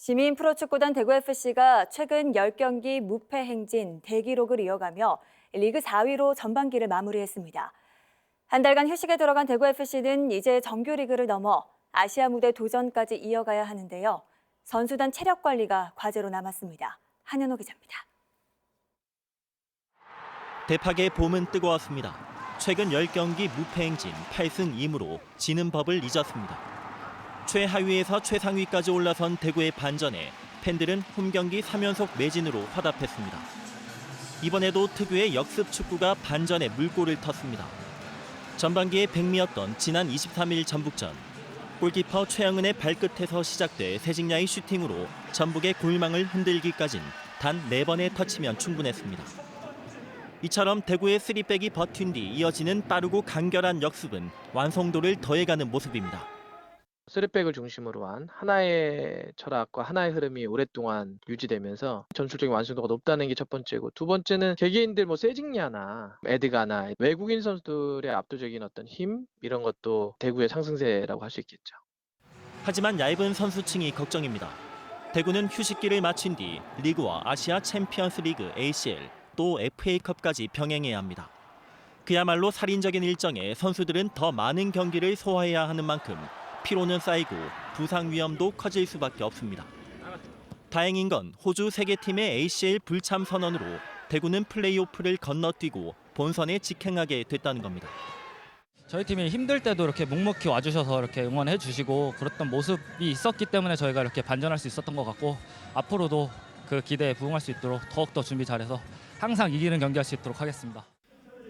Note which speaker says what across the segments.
Speaker 1: 시민 프로축구단 대구FC가 최근 10경기 무패 행진 대기록을 이어가며 리그 4위로 전반기를 마무리했습니다. 한 달간 휴식에 들어간 대구FC는 이제 정규리그를 넘어 아시아 무대 도전까지 이어가야 하는데요. 선수단 체력 관리가 과제로 남았습니다. 한현호 기자입니다.
Speaker 2: 대팍의 봄은 뜨거웠습니다. 최근 10경기 무패 행진 8승 2무로 지는 법을 잊었습니다. 최하위에서 최상위까지 올라선 대구의 반전에 팬들은 홈경기 3연속 매진으로 화답했습니다. 이번에도 특유의 역습 축구가 반전에 물꼬를 텄습니다. 전반기에 백미였던 지난 23일 전북전. 골키퍼 최영은의 발끝에서 시작돼 세징야의 슈팅으로 전북의 골망을 흔들기까진 단 4번의 터치면 충분했습니다. 이처럼 대구의 쓰리백이 버틴 뒤 이어지는 빠르고 간결한 역습은 완성도를 더해가는 모습입니다.
Speaker 3: 쓰리백을 중심으로 한 하나의 철학과 하나의 흐름이 오랫동안 유지되면서 전술적인 완성도가 높다는 게 첫 번째고 두 번째는 개개인들 뭐 세징야나 에드가나 외국인 선수들의 압도적인 어떤 힘 이런 것도 대구의 상승세라고 할 수 있겠죠.
Speaker 2: 하지만 얇은 선수층이 걱정입니다. 대구는 휴식기를 마친 뒤 리그와 아시아 챔피언스 리그 ACL 또 FA컵까지 병행해야 합니다. 그야말로 살인적인 일정에 선수들은 더 많은 경기를 소화해야 하는 만큼 피로는 쌓이고 부상 위험도 커질 수밖에 없습니다. 다행인 건 호주 세계 팀의 ACL 불참 선언으로 대구는 플레이오프를 건너뛰고 본선에 직행하게 됐다는 겁니다.
Speaker 4: 저희 팀이 힘들 때도 이렇게 묵묵히 와주셔서 이렇게 응원해 주시고 그랬던 모습이 있었기 때문에 저희가 이렇게 반전할 수 있었던 것 같고 앞으로도 그 기대에 부응할 수 있도록 더욱더 준비 잘해서 항상 이기는 경기할 수 있도록 하겠습니다.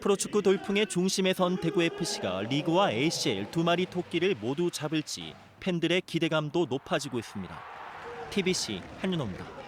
Speaker 2: 프로축구 돌풍의 중심에 선 대구FC가 리그와 ACL 두 마리 토끼를 모두 잡을지 팬들의 기대감도 높아지고 있습니다. TBC 한윤호입니다.